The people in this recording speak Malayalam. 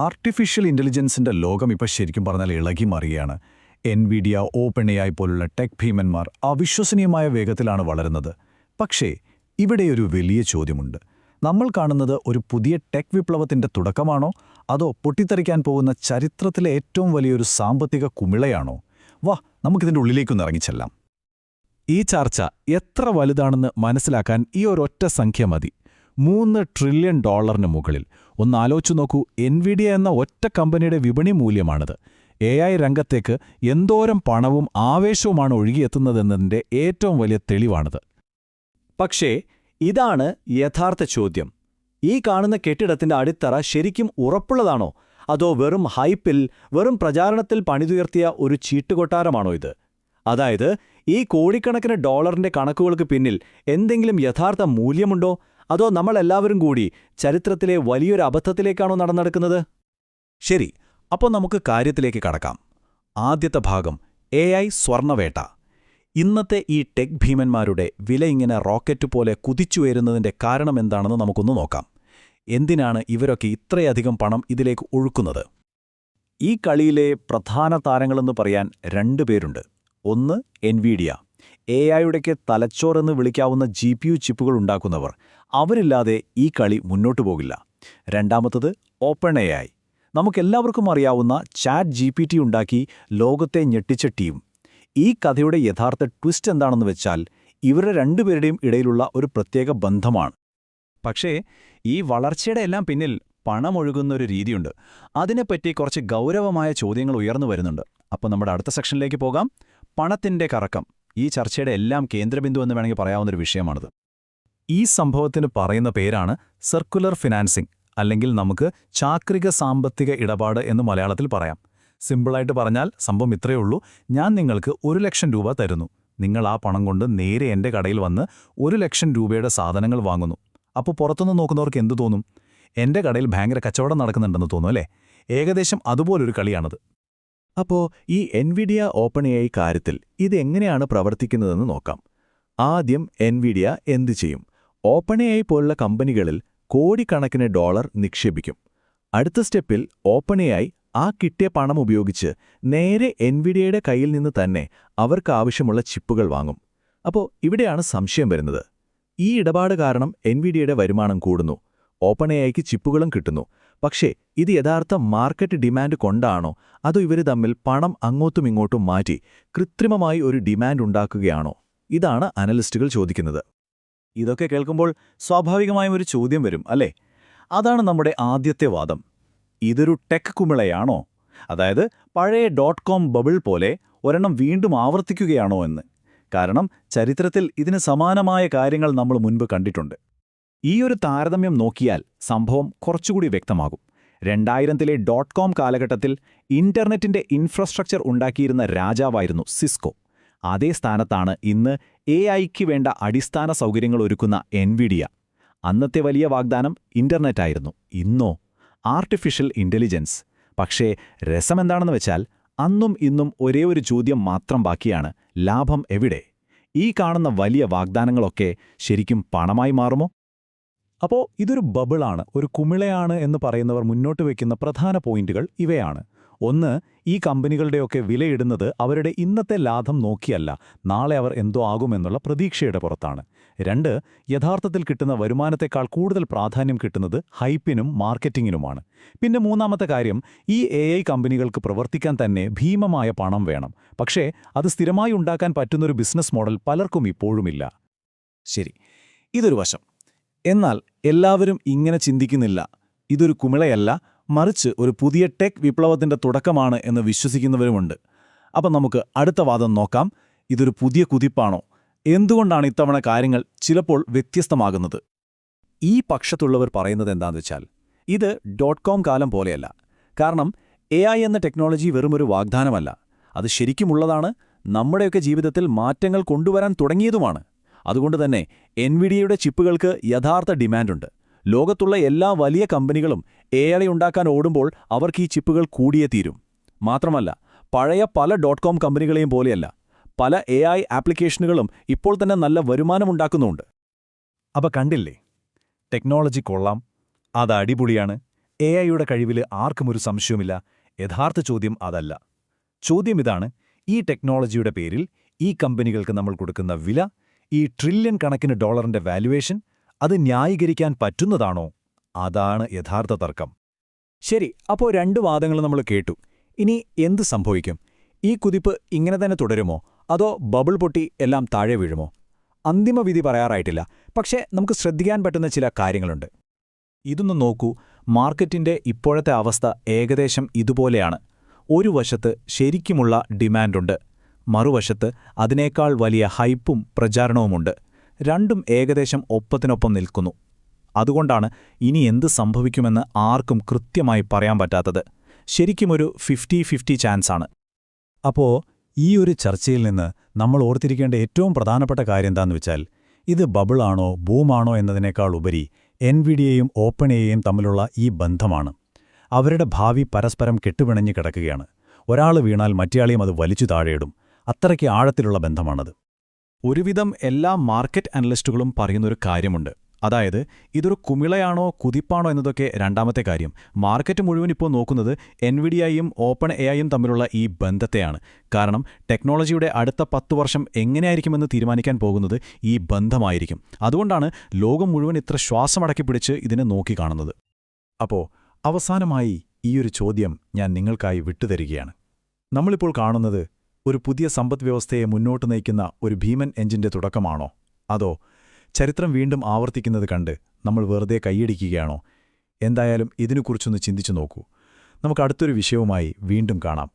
ആർട്ടിഫിഷ്യൽ ഇന്റലിജൻസിന്റെ ലോകം ഇപ്പോൾ ശരിക്കും പറഞ്ഞാൽ ഇളകി വി എൻവിഡിയ ഓപ്പൺ എ പോലുള്ള ടെക് ഭീമന്മാർ അവിശ്വസനീയമായ വേഗത്തിലാണ് വളരുന്നത്. പക്ഷേ ഇവിടെ ഒരു വലിയ ചോദ്യമുണ്ട്. നമ്മൾ കാണുന്നത് ഒരു പുതിയ ടെക് വിപ്ലവത്തിന്റെ തുടക്കമാണോ? അതോ പൊട്ടിത്തെറിക്കാൻ പോകുന്ന ചരിത്രത്തിലെ ഏറ്റവും വലിയൊരു സാമ്പത്തിക കുമിളയാണോ? വാ നമുക്കിതിന്റെ ഉള്ളിലേക്കൊന്ന് ഇറങ്ങിച്ചെല്ലാം ഈ ചർച്ച എത്ര വലുതാണെന്ന് മനസ്സിലാക്കാൻ ഈ ഒരൊറ്റ സംഖ്യ മതി. മൂന്ന് ട്രില്യൺ ഡോളറിന് മുകളിൽ. ഒന്ന് ആലോചിച്ചു നോക്കൂ എൻവിഡിയ എന്ന ഒറ്റ കമ്പനിയുടെ വിപണി മൂല്യമാണിത്. എ ഐ രംഗത്തേക്ക് എന്തോരം പണവും ആവേശവുമാണ് ഒഴുകിയെത്തുന്നതെന്നതിന്റെ ഏറ്റവും വലിയ തെളിവാണിത്. പക്ഷേ ഇതാണ് യഥാർത്ഥ ചോദ്യം. ഈ കാണുന്ന കെട്ടിടത്തിന്റെ അടിത്തറ ശരിക്കും ഉറപ്പുള്ളതാണോ? അതോ വെറും ഹൈപ്പിൽ വെറും പ്രചാരണത്തിൽ പണിതുയർത്തിയ ഒരു ചീട്ടുകൊട്ടാരമാണോ ഇത്? അതായത് ഈ കോടിക്കണക്കിന് ഡോളറിന്റെ കണക്കുകൾക്ക് പിന്നിൽ എന്തെങ്കിലും യഥാർത്ഥ മൂല്യമുണ്ടോ? അതോ നമ്മളെല്ലാവരും കൂടി ചരിത്രത്തിലെ വലിയൊരു അബദ്ധത്തിലേക്കാണോ നടന്നെടുക്കുന്നത്? ശരി അപ്പോൾ നമുക്ക് കാര്യത്തിലേക്ക് കടക്കാം. ആദ്യത്തെ ഭാഗം എ ഐ സ്വർണവേട്ട. ഇന്നത്തെ ഈ ടെക് ഭീമന്മാരുടെ വില ഇങ്ങനെ റോക്കറ്റ് പോലെ കുതിച്ചുയരുന്നതിന്റെ കാരണമെന്താണെന്ന് നമുക്കൊന്ന് നോക്കാം. എന്തിനാണ് ഇവരൊക്കെ ഇത്രയധികം പണം ഇതിലേക്ക് ഒഴുക്കുന്നത്? ഈ കളിയിലെ പ്രധാന താരങ്ങളെന്ന് പറയാൻ രണ്ടു പേരുണ്ട്. ഒന്ന് എൻവിഡിയ. എ ഐയുടെക്ക് തലച്ചോറെന്ന് വിളിക്കാവുന്ന ജി പി യു ചിപ്പുകൾ ഉണ്ടാക്കുന്നവർ അവരില്ലാതെ ഈ കളി മുന്നോട്ടു പോകില്ല. രണ്ടാമത്തത് ഓപ്പൺ എ ഐ. നമുക്കെല്ലാവർക്കും അറിയാവുന്ന ചാറ്റ് ജി പി ടി ഉണ്ടാക്കി ലോകത്തെ ഞെട്ടിച്ച ടീം. ഈ കഥയുടെ യഥാർത്ഥ ട്വിസ്റ്റ് എന്താണെന്ന് വെച്ചാൽ ഇവരുടെ രണ്ടുപേരുടെയും ഇടയിലുള്ള ഒരു പ്രത്യേക ബന്ധമാണ്. പക്ഷേ ഈ വളർച്ചയുടെ എല്ലാം പിന്നിൽ പണമൊഴുകുന്ന ഒരു രീതിയുണ്ട്. അതിനെപ്പറ്റി കുറച്ച് ഗൗരവമായ ചോദ്യങ്ങൾ ഉയർന്നു വരുന്നുണ്ട്. അപ്പോൾ നമ്മുടെ അടുത്ത സെക്ഷനിലേക്ക് പോകാം. പണത്തിന്റെ കറക്കം. ഈ ചർച്ചയുടെ എല്ലാം കേന്ദ്രബിന്ദു എന്ന് വേണമെങ്കിൽ പറയാവുന്നൊരു വിഷയമാണിത്. ഈ സംഭവത്തിന് പറയുന്ന പേരാണ് സർക്കുലർ ഫിനാൻസിംഗ് അല്ലെങ്കിൽ നമുക്ക് ചാക്രിക സാമ്പത്തിക ഇടപാട് എന്ന് മലയാളത്തിൽ പറയാം. സിമ്പിളായിട്ട് പറഞ്ഞാൽ സംഭവം ഇത്രയേ ഉള്ളൂ. ഞാൻ നിങ്ങൾക്ക് ഒരു ലക്ഷം രൂപ തരുന്നു. നിങ്ങൾ ആ പണം കൊണ്ട് നേരെ എന്റെ കടയിൽ വന്ന് ഒരു ലക്ഷം രൂപയുടെ സാധനങ്ങൾ വാങ്ങുന്നു. അപ്പോൾ പുറത്തുനിന്ന് നോക്കുന്നവർക്ക് എന്തു തോന്നും? എന്റെ കടയിൽ ഭയങ്കര കച്ചവടം നടക്കുന്നുണ്ടെന്ന് തോന്നും അല്ലേ? ഏകദേശം അതുപോലൊരു കളിയാണത്. അപ്പോ ഈ എൻവിഡിയ ഓപ്പൺ എ കാര്യത്തിൽ ഇതെങ്ങനെയാണ് പ്രവർത്തിക്കുന്നതെന്ന് നോക്കാം. ആദ്യം എൻവിഡിയ എന്തു ചെയ്യും? ഓപ്പൺ എ പോലുള്ള കമ്പനികളിൽ കോടിക്കണക്കിന് ഡോളർ നിക്ഷേപിക്കും. അടുത്ത സ്റ്റെപ്പിൽ ഓപ്പൺ എ ആ കിട്ടിയ പണം ഉപയോഗിച്ച് നേരെ എൻവിഡിയയുടെ കയ്യിൽ നിന്ന് തന്നെ അവർക്ക് ആവശ്യമുള്ള ചിപ്പുകൾ വാങ്ങും. അപ്പോൾ ഇവിടെയാണ് സംശയം വരുന്നത്. ഈ ഇടപാട് കാരണം എൻവിഡിയയുടെ വരുമാനം കൂടുന്നു. ഓപ്പൺ എഐക്ക് ചിപ്പുകളും കിട്ടുന്നു. പക്ഷേ ഇത് യഥാർത്ഥ മാർക്കറ്റ് ഡിമാൻഡ് കൊണ്ടാണോ? അതോ ഇവർ തമ്മിൽ പണം അങ്ങോട്ടും ഇങ്ങോട്ടും മാറ്റി കൃത്രിമമായി ഒരു ഡിമാൻഡ് ഉണ്ടാക്കുകയാണോ? ഇതാണ് അനലിസ്റ്റുകൾ ചോദിക്കുന്നത്. ഇതൊക്കെ കേൾക്കുമ്പോൾ സ്വാഭാവികമായും ഒരു ചോദ്യം വരും അല്ലേ? അതാണ് നമ്മുടെ ആദ്യത്തെ വാദം. ഇതൊരു ടെക് കുമിളയാണോ? അതായത് പഴയ ഡോട്ട് കോം ബബിൾ പോലെ ഒരെണ്ണം വീണ്ടും ആവർത്തിക്കുകയാണോ എന്ന്. കാരണം ചരിത്രത്തിൽ ഇതിന് സമാനമായ കാര്യങ്ങൾ നമ്മൾ മുൻപ് കണ്ടിട്ടുണ്ട്. ഈ ഒരു താരതമ്യം നോക്കിയാൽ സംഭവം കുറച്ചുകൂടി വ്യക്തമാകും. രണ്ടായിരത്തിലെ ഡോട്ട് കോം കാലഘട്ടത്തിൽ ഇന്റർനെറ്റിന്റെ ഇൻഫ്രാസ്ട്രക്ചർ ഉണ്ടാക്കിയിരുന്ന രാജാവായിരുന്നു സിസ്കോ. അതേ സ്ഥാനത്താണ് ഇന്ന് എ ഐക്ക് വേണ്ട അടിസ്ഥാന സൗകര്യങ്ങൾ ഒരുക്കുന്ന എൻവിഡിയ. അന്നത്തെ വലിയ വാഗ്ദാനം ഇന്റർനെറ്റായിരുന്നു. ഇന്നോ? ആർട്ടിഫിഷ്യൽ ഇന്റലിജൻസ് പക്ഷേ രസമെന്താണെന്ന് വെച്ചാൽ അന്നും ഇന്നും ഒരേ ഒരു ചോദ്യം മാത്രം ബാക്കിയാണ്. ലാഭം എവിടെ? ഈ കാണുന്ന വലിയ വാഗ്ദാനങ്ങളൊക്കെ ശരിക്കും പണമായി മാറുമോ? അപ്പോൾ ഇതൊരു ബബിളാണ് ഒരു കുമിളയാണ് എന്ന് പറയുന്നവർ മുന്നോട്ട് വയ്ക്കുന്ന പ്രധാന പോയിന്റുകൾ ഇവയാണ്. ഒന്ന് ഈ കമ്പനികളുടെയൊക്കെ വിലയിടുന്നത് അവരുടെ ഇന്നത്തെ ലാഭം നോക്കിയല്ല നാളെ അവർ എന്തോ ആകുമെന്നുള്ള പ്രതീക്ഷയുടെ പുറത്താണ്. രണ്ട് യഥാർത്ഥത്തിൽ കിട്ടുന്ന വരുമാനത്തെക്കാൾ കൂടുതൽ പ്രാധാന്യം കിട്ടുന്നത് ഹൈപ്പിനും മാർക്കറ്റിങ്ങിനുമാണ്. പിന്നെ മൂന്നാമത്തെ കാര്യം ഈ എ കമ്പനികൾക്ക് പ്രവർത്തിക്കാൻ തന്നെ ഭീമമായ പണം വേണം. പക്ഷേ അത് സ്ഥിരമായി ഉണ്ടാക്കാൻ പറ്റുന്നൊരു ബിസിനസ് മോഡൽ പലർക്കും ഇപ്പോഴുമില്ല. ശരി ഇതൊരു വശം. എന്നാൽ എല്ലാവരും ഇങ്ങനെ ചിന്തിക്കുന്നില്ല. ഇതൊരു കുമിളയല്ല മറിച്ച് ഒരു പുതിയ ടെക് വിപ്ലവത്തിന്റെ തുടക്കമാണ് എന്ന് വിശ്വസിക്കുന്നവരുമുണ്ട്. അപ്പം നമുക്ക് അടുത്ത വാദം നോക്കാം. ഇതൊരു പുതിയ കുതിപ്പാണോ? എന്തുകൊണ്ടാണ് ഇത്തവണ കാര്യങ്ങൾ ചിലപ്പോൾ വ്യത്യസ്തമാകുന്നത്? ഈ പക്ഷത്തുള്ളവർ പറയുന്നത് എന്താണെന്ന് വെച്ചാൽ ഇത് ഡോട്ട് കോം കാലം പോലെയല്ല. കാരണം എ എന്ന ടെക്നോളജി വെറുമൊരു വാഗ്ദാനമല്ല. അത് ശരിക്കുമുള്ളതാണ് നമ്മുടെയൊക്കെ ജീവിതത്തിൽ മാറ്റങ്ങൾ കൊണ്ടുവരാൻ തുടങ്ങിയതുമാണ്. അതുകൊണ്ട് തന്നെ എൻവിഡിയയുടെ ചിപ്പുകൾക്ക് യഥാർത്ഥ ഡിമാൻഡുണ്ട്. ലോകത്തുള്ള എല്ലാ വലിയ കമ്പനികളും എ ഉണ്ടാക്കാൻ ഓടുമ്പോൾ അവർക്ക് ഈ ചിപ്പുകൾ കൂടിയേ തീരും. മാത്രമല്ല പഴയ പല ഡോട്ട് കോം കമ്പനികളെയും പോലെയല്ല പല എ ഐ ആപ്ലിക്കേഷനുകളും ഇപ്പോൾ തന്നെ നല്ല വരുമാനമുണ്ടാക്കുന്നുണ്ട് അപ്പൊ കണ്ടില്ലേ? ടെക്നോളജി കൊള്ളാം. അത് അടിപൊളിയാണ്. എ ഐയുടെ കഴിവിൽ ആർക്കും ഒരു സംശയവുമില്ല. യഥാർത്ഥ ചോദ്യം അതല്ല. ചോദ്യം ഇതാണ്. ഈ ടെക്നോളജിയുടെ പേരിൽ ഈ കമ്പനികൾക്ക് നമ്മൾ കൊടുക്കുന്ന വില ഈ ട്രില്യൺ കണക്കിന് ഡോളറിന്റെ വാല്യുവേഷൻ അത് ന്യായീകരിക്കാൻ പറ്റുന്നതാണോ? അതാണ് യഥാർത്ഥ തർക്കം. ശരി അപ്പോൾ രണ്ട് വാദങ്ങൾ നമ്മൾ കേട്ടു. ഇനി എന്ത് സംഭവിക്കും? ഈ കുതിപ്പ് ഇങ്ങനെ തന്നെ തുടരുമോ? അതോ ബബിൾ പൊട്ടി എല്ലാം താഴെ വീഴുമോ? അന്തിമ വിധി പറയാറായിട്ടില്ല. പക്ഷേ നമുക്ക് ശ്രദ്ധിക്കാൻ പറ്റുന്ന ചില കാര്യങ്ങളുണ്ട്. ഇതൊന്ന് നോക്കൂ. മാർക്കറ്റിന്റെ ഇപ്പോഴത്തെ അവസ്ഥ ഏകദേശം ഇതുപോലെയാണ്. ഒരു വശത്ത് ശരിക്കുമുള്ള ഡിമാൻഡുണ്ട് മറുവശത്ത് അതിനേക്കാൾ വലിയ ഹൈപ്പും പ്രചാരണവുമുണ്ട്. രണ്ടും ഏകദേശം ഒപ്പത്തിനൊപ്പം നിൽക്കുന്നു. അതുകൊണ്ടാണ് ഇനി എന്ത് സംഭവിക്കുമെന്ന് ആർക്കും കൃത്യമായി പറയാൻ പറ്റാത്തത്. ശരിക്കുമൊരു ഫിഫ്റ്റി ഫിഫ്റ്റി ചാൻസാണ്. അപ്പോ ഈ ഒരു ചർച്ചയിൽ നിന്ന് നമ്മൾ ഓർത്തിരിക്കേണ്ട ഏറ്റവും പ്രധാനപ്പെട്ട കാര്യം എന്താന്ന് വെച്ചാൽ ഇത് ബബിളാണോ ബൂമാണോ എന്നതിനേക്കാൾ ഉപരി എൻവിഡിയയും ഓപ്പൺ തമ്മിലുള്ള ഈ ബന്ധമാണ്. അവരുടെ ഭാവി പരസ്പരം കെട്ടുപിണഞ്ഞു കിടക്കുകയാണ്. ഒരാൾ വീണാൽ മറ്റേയാളെയും അത് വലിച്ചു താഴെയിടും. അത്രയ്ക്ക് ആഴത്തിലുള്ള ബന്ധമാണത്. ഒരുവിധം എല്ലാ മാർക്കറ്റ് അനലിസ്റ്റുകളും പറയുന്നൊരു കാര്യമുണ്ട്. അതായത് ഇതൊരു കുമിളയാണോ കുതിപ്പാണോ എന്നതൊക്കെ രണ്ടാമത്തെ കാര്യം. മാർക്കറ്റ് മുഴുവൻ ഇപ്പോൾ നോക്കുന്നത് എൻവിഡിയയും ഓപ്പൺ എ ഐയും തമ്മിലുള്ള ഈ ബന്ധത്തെയാണ്. കാരണം ടെക്നോളജിയുടെ അടുത്ത പത്ത് വർഷം എങ്ങനെയായിരിക്കുമെന്ന് തീരുമാനിക്കാൻ പോകുന്നത് ഈ ബന്ധമായിരിക്കും. അതുകൊണ്ടാണ് ലോകം മുഴുവൻ ഇത്ര ശ്വാസമടക്കി പിടിച്ച് ഇതിനെ നോക്കി കാണുന്നത്. അപ്പോൾ അവസാനമായി ഈയൊരു ചോദ്യം ഞാൻ നിങ്ങൾക്കായി വിട്ടുതരികയാണ്. നമ്മളിപ്പോൾ കാണുന്നത് ഒരു പുതിയ സമ്പദ്വ്യവസ്ഥയെ മുന്നോട്ട് നയിക്കുന്ന ഒരു ഭീമൻ എഞ്ചിന്റെ തുടക്കമാണോ? അതോ ചരിത്രം വീണ്ടും ആവർത്തിക്കുന്നത് കണ്ട് നമ്മൾ വെറുതെ കൈയടിക്കുകയാണോ? എന്തായാലും ഇതിനെക്കുറിച്ചൊന്ന് ചിന്തിച്ചു നോക്കൂ. നമുക്ക് അടുത്തൊരു വിഷയവുമായി വീണ്ടും കാണാം.